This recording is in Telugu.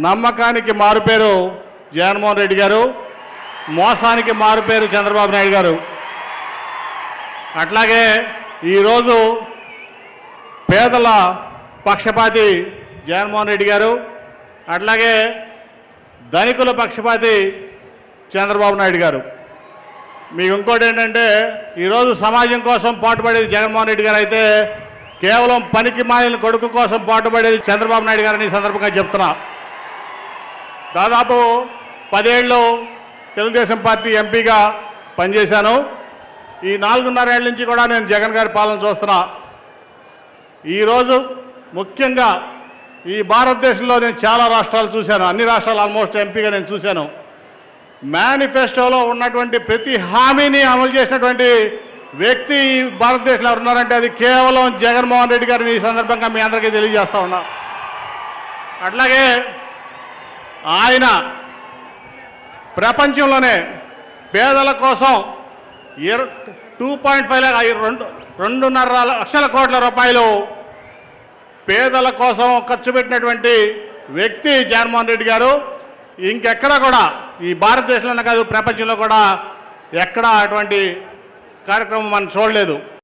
నమ్మకానికి మారుపేరు జగన్మోహన్ రెడ్డి గారు. మోసానికి మారుపేరు చంద్రబాబు నాయుడు గారు. అట్లాగే ఈరోజు పేదల పక్షపాతి జగన్మోహన్ రెడ్డి గారు. అట్లాగే ధనికుల పక్షపాతి చంద్రబాబు నాయుడు గారు. మీకు ఇంకోటి ఏంటంటే ఈరోజు సమాజం కోసం పాటుపడేది జగన్మోహన్ రెడ్డి గారు అయితే కేవలం పనికి మాలిన కొడుకు కోసం పాటుపడేది చంద్రబాబు నాయుడు గారని ఈ సందర్భంగా చెప్తున్నా. దాదాపు పదేళ్ళు తెలుగుదేశం పార్టీ ఎంపీగా పనిచేశాను. ఈ నాలుగున్నరేళ్ళ నుంచి కూడా నేను జగన్ గారి పాలన చూస్తున్నా. ఈరోజు ముఖ్యంగా ఈ భారతదేశంలో నేను చాలా రాష్ట్రాలు చూశాను. అన్ని రాష్ట్రాలు ఆల్మోస్ట్ ఎంపీగా నేను చూశాను. మేనిఫెస్టోలో ఉన్నటువంటి ప్రతి హామీని అమలు చేసినటువంటి వ్యక్తి భారతదేశంలో ఉన్నారంటే అది కేవలం జగన్మోహన్ రెడ్డి గారిని ఈ సందర్భంగా మీ అందరికీ తెలియజేస్తా ఉన్నా. అట్లాగే ఆయన ప్రపంచంలోనే పేదల కోసం టూ పాయింట్ ఫైవ్ రెండు రెండున్నర లక్షల కోట్ల రూపాయలు పేదల కోసం ఖర్చు పెట్టినటువంటి వ్యక్తి జగన్మోహన్ రెడ్డి గారు. ఇంకెక్కడా కూడా ఈ భారతదేశంలోనే కాదు ప్రపంచంలో కూడా ఎక్కడా అటువంటి కార్యక్రమం మనం చూడలేదు.